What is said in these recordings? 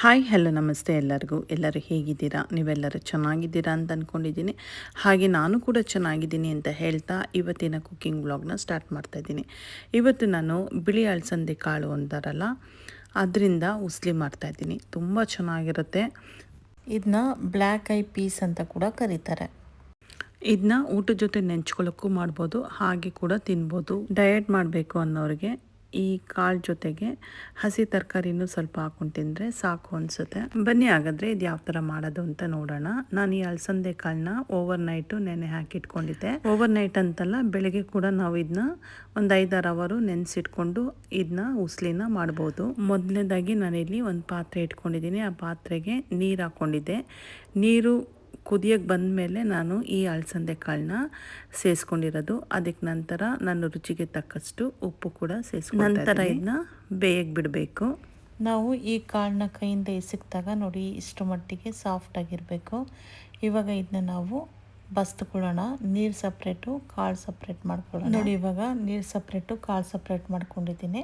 Hi, hello, ನಮಸ್ತೆ ಎಲ್ಲರಿಗೂ. ಎಲ್ಲರೂ ಹೇಗಿದ್ದೀರಾ? ನೀವೆಲ್ಲರೂ ಚೆನ್ನಾಗಿದ್ದೀರಾ ಅಂತ ಅಂದ್ಕೊಂಡಿದ್ದೀನಿ ಹಾಗೆ ನಾನು ಕೂಡ ಚೆನ್ನಾಗಿದ್ದೀನಿ ಅಂತ ಹೇಳ್ತಾ ಇವತ್ತಿನ ಕುಕ್ಕಿಂಗ್ ವ್ಲಾಗ್ನ ಸ್ಟಾರ್ಟ್ ಮಾಡ್ತಾಯಿದ್ದೀನಿ ಇವತ್ತು ನಾನು ಬಿಳಿ ಅಳಸಂದೆ ಕಾಳು ಅಂತಾರಲ್ಲ, ಅದರಿಂದ ಉಸ್ಲಿ ಮಾಡ್ತಾಯಿದ್ದೀನಿ ತುಂಬ ಚೆನ್ನಾಗಿರುತ್ತೆ. ಇದನ್ನ ಬ್ಲ್ಯಾಕ್ ಐ ಪೀಸ್ ಅಂತ ಕೂಡ ಕರೀತಾರೆ. ಇದನ್ನ ಊಟದ ಜೊತೆ ನೆಂಚ್ಕೊಳ್ಳೋಕ್ಕೂ ಮಾಡ್ಬೋದು, ಹಾಗೆ ಕೂಡ ತಿನ್ಬೋದು. ಡಯಟ್ ಮಾಡಬೇಕು ಅನ್ನೋರಿಗೆ ಈ ಕಾಳು ಜೊತೆಗೆ ಹಸಿ ತರಕಾರಿನೂ ಸ್ವಲ್ಪ ಹಾಕೊಂಡು ತಿಂದರೆ ಸಾಕು ಅನಿಸುತ್ತೆ. ಬನ್ನಿ ಹಾಗಾದರೆ ಇದು ಯಾವ ಥರ ಮಾಡೋದು ಅಂತ ನೋಡೋಣ. ನಾನು ಈ ಅಲಸಂದೆ ಕಾಳನ್ನ ಓವರ್ ನೈಟು ನೆನೆ ಹಾಕಿಟ್ಕೊಂಡಿದ್ದೆ ಓವರ್ ನೈಟ್ ಅಂತಲ್ಲ ಬೆಳಗ್ಗೆ ಕೂಡ ನಾವು ಇದನ್ನ ಒಂದು ಐದಾರು ಅವರು ನೆನೆಸಿಟ್ಕೊಂಡು ಇದನ್ನ ಉಸ್ಲಿನ ಮಾಡ್ಬೋದು. ಮೊದಲನೇದಾಗಿ ನಾನಿಲ್ಲಿ ಒಂದು ಪಾತ್ರೆ ಇಟ್ಕೊಂಡಿದ್ದೀನಿ. ಆ ಪಾತ್ರೆಗೆ ನೀರು ಹಾಕ್ಕೊಂಡಿದ್ದೆ ನೀರು ಕುದಿಯೋಕ್ಕೆ ಬಂದ ಮೇಲೆ ನಾನು ಈ ಅಲಸಂದೆ ಕಾಳನ್ನ ಸೇರಿಸ್ಕೊಂಡಿರೋದು ಅದಕ್ಕೆ ನಂತರ ನಾನು ರುಚಿಗೆ ತಕ್ಕಷ್ಟು ಉಪ್ಪು ಕೂಡ ಸೇರಿಸ್ಕೊಂಡು ನಂತರ ಇದನ್ನ ಬೇಯಕ್ಕೆ ಬಿಡಬೇಕು. ನಾವು ಈ ಕಾಳನ್ನ ಕೈಯಿಂದ ಎಸಕ್ದಾಗ ನೋಡಿ ಇಷ್ಟು ಮಟ್ಟಿಗೆ ಸಾಫ್ಟಾಗಿರಬೇಕು ಇವಾಗ ಇದನ್ನ ನಾವು ಬಸ್ದುಕೊಳ್ಳೋಣ ನೀರು ಸಪ್ರೇಟು ಕಾಳು ಸಪ್ರೇಟ್ ಮಾಡ್ಕೊಳ್ಳೋಣ. ನೋಡಿ ಇವಾಗ ನೀರು ಸಪ್ರೇಟು ಕಾಳು ಸಪ್ರೇಟ್ ಮಾಡ್ಕೊಂಡಿದ್ದೀನಿ.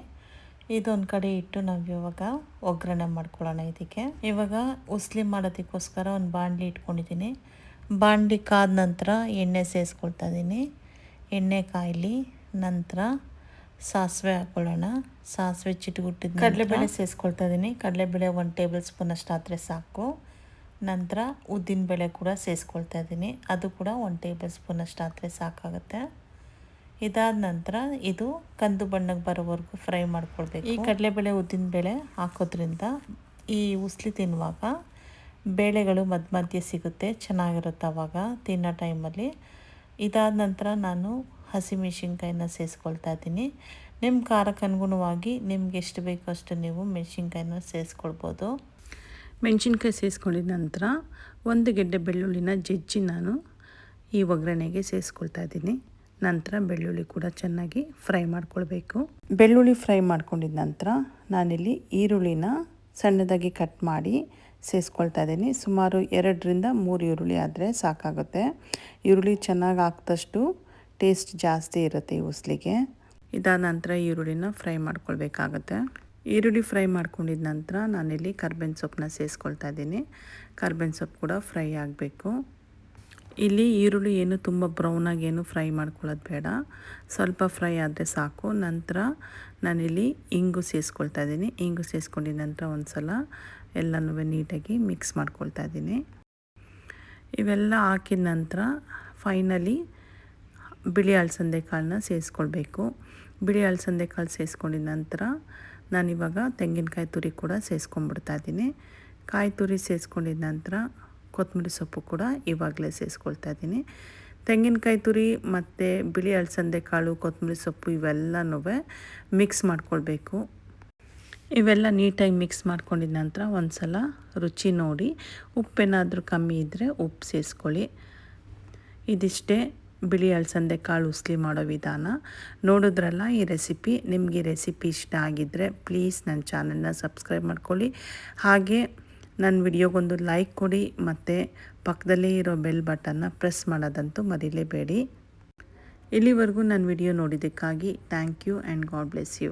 ಇದೊಂದು ಕಡೆ ಇಟ್ಟು ನಾವು ಇವಾಗ ಒಗ್ಗರಣೆ ಮಾಡ್ಕೊಳ್ಳೋಣ ಇದಕ್ಕೆ. ಇವಾಗ ಉಸ್ಲಿ ಮಾಡೋದಕ್ಕೋಸ್ಕರ ಒಂದು ಬಾಣಲಿ ಇಟ್ಕೊಂಡಿದ್ದೀನಿ. ಬಾಣಲಿ ಕಾದ ನಂತರ ಎಣ್ಣೆ ಸೇರಿಸ್ಕೊಳ್ತಾ ಇದ್ದೀನಿ ಎಣ್ಣೆ ಕಾಯಲಿ ನಂತರ ಸಾಸಿವೆ ಹಾಕ್ಕೊಳ್ಳೋಣ ಸಾಸಿವೆ ಚಿಟ್ಗುಟ್ಟಿ ಕಡಲೆಬೇಳೆ ಸೇರಿಸ್ಕೊಳ್ತಾ ಇದ್ದೀನಿ ಕಡಲೆಬೇಳೆ ಒಂದು ಟೇಬಲ್ ಸ್ಪೂನ್ ಅಷ್ಟು ಆದರೆ ಸಾಕು. ನಂತರ ಉದ್ದಿನ ಬೇಳೆ ಕೂಡ ಸೇರಿಸ್ಕೊಳ್ತಾ ಇದ್ದೀನಿ ಅದು ಕೂಡ ಒಂದು ಟೇಬಲ್ ಸ್ಪೂನ್ ಅಷ್ಟು ಆದರೆ ಸಾಕಾಗುತ್ತೆ. ಇದಾದ ನಂತರ ಇದು ಕಂದು ಬಣ್ಣಕ್ಕೆ ಬರೋವರೆಗೂ ಫ್ರೈ ಮಾಡ್ಕೊಳ್ಬೇಕು. ಈ ಕಡಲೆಬೇಳೆ ಉದ್ದಿನಬೇಳೆ ಹಾಕೋದ್ರಿಂದ ಈ ಉಸ್ಲಿ ತಿನ್ನುವಾಗ ಬೇಳೆಗಳು ಮಧ್ಯ ಮಧ್ಯೆ ಸಿಗುತ್ತೆ ಚೆನ್ನಾಗಿರುತ್ತೆ ಅವಾಗ ತಿನ್ನೋ ಟೈಮಲ್ಲಿ. ಇದಾದ ನಂತರ ನಾನು ಹಸಿಮೆಣ್ಸಿನ್ಕಾಯಿನ ಸೇರಿಸ್ಕೊಳ್ತಾ ಇದ್ದೀನಿ. ನಿಮ್ಮ ಖಾರಕ್ಕೆ ಅನುಗುಣವಾಗಿ ನಿಮ್ಗೆ ಎಷ್ಟು ಬೇಕೋ ಅಷ್ಟು ನೀವು ಮೆಣಸಿನ್ಕಾಯಿನ ಸೇರಿಸ್ಕೊಳ್ಬೋದು ಮೆಣಸಿನ್ಕಾಯಿ ಸೇರಿಸ್ಕೊಂಡಿದ ನಂತರ ಒಂದು ಗೆಡ್ಡೆ ಬೆಳ್ಳುಳ್ಳಿನ ಜಜ್ಜಿ ನಾನು ಈ ಒಗ್ಗರಣೆಗೆ ಸೇರಿಸ್ಕೊಳ್ತಾ ಇದ್ದೀನಿ. ನಂತರ ಬೆಳ್ಳುಳ್ಳಿ ಕೂಡ ಚೆನ್ನಾಗಿ ಫ್ರೈ ಮಾಡ್ಕೊಳ್ಬೇಕು. ಬೆಳ್ಳುಳ್ಳಿ ಫ್ರೈ ಮಾಡ್ಕೊಂಡಿದ ನಂತರ ನಾನಿಲ್ಲಿ ಈರುಳ್ಳಿನ ಸಣ್ಣದಾಗಿ ಕಟ್ ಮಾಡಿ ಸೇರಿಸ್ಕೊಳ್ತಾ ಇದ್ದೀನಿ. ಸುಮಾರು ಎರಡರಿಂದ ಮೂರು ಈರುಳ್ಳಿ ಆದರೆ ಸಾಕಾಗುತ್ತೆ. ಈರುಳ್ಳಿ ಚೆನ್ನಾಗಿ ಹಾಕ್ದಷ್ಟು ಟೇಸ್ಟ್ ಜಾಸ್ತಿ ಇರುತ್ತೆ ಈ ಉಸ್ಲಿಗೆ. ಇದಾದ ನಂತರ ಈರುಳ್ಳಿನ ಫ್ರೈ ಮಾಡ್ಕೊಳ್ಬೇಕಾಗತ್ತೆ. ಈರುಳ್ಳಿ ಫ್ರೈ ಮಾಡ್ಕೊಂಡಿದ ನಂತರ ನಾನಿಲ್ಲಿ ಕರ್ಬೇವಿನ ಸೊಪ್ಪನ್ನ ಸೇರಿಸ್ಕೊಳ್ತಾ ಇದ್ದೀನಿ. ಕರ್ಬೇವಿನ ಸೊಪ್ಪು ಕೂಡ ಫ್ರೈ ಆಗಬೇಕು. ಇಲ್ಲಿ ಈರುಳ್ಳಿ ಏನು ತುಂಬ ಬ್ರೌನಾಗಿ ಏನು ಫ್ರೈ ಮಾಡ್ಕೊಳ್ಳೋದು ಬೇಡ. ಸ್ವಲ್ಪ ಫ್ರೈ ಆದರೆ ಸಾಕು. ನಂತರ ನಾನಿಲ್ಲಿ ಇಂಗು ಸೇರಿಸ್ಕೊಳ್ತಾ ಇದ್ದೀನಿ. ಇಂಗು ಸೇರಿಸ್ಕೊಂಡಿದ ನಂತರ ಒಂದು ಸಲ ಎಲ್ಲನೂ ನೀಟಾಗಿ ಮಿಕ್ಸ್ ಮಾಡ್ಕೊಳ್ತಾ ಇದ್ದೀನಿ. ಇವೆಲ್ಲ ಹಾಕಿದ ನಂತರ ಫೈನಲಿ ಬಿಳಿ ಅಲಸಂದೆ ಕಾಳನ್ನ ಸೇರಿಸ್ಕೊಳ್ಬೇಕು ಬಿಳಿ ಅಲಸಂದೆ ಕಾಳು ಸೇರಿಸ್ಕೊಂಡಿದ ನಂತರ ನಾನಿವಾಗ ತೆಂಗಿನಕಾಯಿ ತುರಿ ಕೂಡ ಸೇರಿಸ್ಕೊಂಡ್ಬಿಡ್ತಾ ಇದ್ದೀನಿ. ಕಾಯಿ ತುರಿ ಸೇರಿಸ್ಕೊಂಡಿದ ನಂತರ ಕೊತ್ತಂಬರಿ ಸೊಪ್ಪು ಕೂಡ ಇವಾಗಲೇ ಸೇರಿಸ್ಕೊಳ್ತಾ ಇದ್ದೀನಿ. ತೆಂಗಿನಕಾಯಿ ತುರಿ ಮತ್ತು ಬಿಳಿ ಅಲಸಂದೆ ಕಾಳು, ಕೊತ್ತಂಬರಿ ಸೊಪ್ಪು ಇವೆಲ್ಲನೂ ಮಿಕ್ಸ್ ಮಾಡ್ಕೊಳ್ಬೇಕು. ಇವೆಲ್ಲ ನೀಟಾಗಿ ಮಿಕ್ಸ್ ಮಾಡ್ಕೊಂಡಿದ ನಂತರ ಒಂದು ಸಲ ರುಚಿ ನೋಡಿ. ಉಪ್ಪೇನಾದರೂ ಕಮ್ಮಿ ಇದ್ದರೆ ಉಪ್ಪು ಸೇರಿಸ್ಕೊಳ್ಳಿ ಇದಿಷ್ಟೇ ಬಿಳಿ ಅಲಸಂದೆ ಕಾಳು ಉಸ್ಲಿ ಮಾಡೋ ವಿಧಾನ. ನೋಡಿದ್ರಲ್ಲ ಈ ರೆಸಿಪಿ, ನಿಮಗೆ ರೆಸಿಪಿ ಇಷ್ಟ ಆಗಿದ್ದರೆ ಪ್ಲೀಸ್ ನನ್ನ ಚಾನಲ್ನ ಸಬ್ಸ್ಕ್ರೈಬ್ ಮಾಡ್ಕೊಳ್ಳಿ. ಹಾಗೆ ನನ್ನ ವಿಡಿಯೋಗೊಂದು ಲೈಕ್ ಕೊಡಿ ಮತ್ತು ಪಕ್ಕದಲ್ಲೇ ಇರೋ ಬೆಲ್ ಬಟನ್ನ ಪ್ರೆಸ್ ಮಾಡೋದಂತೂ ಮರಿಲೇಬೇಡಿ. ಇಲ್ಲಿವರೆಗೂ ನನ್ನ video ನೋಡಿದ್ದಕ್ಕಾಗಿ thank you and God bless you.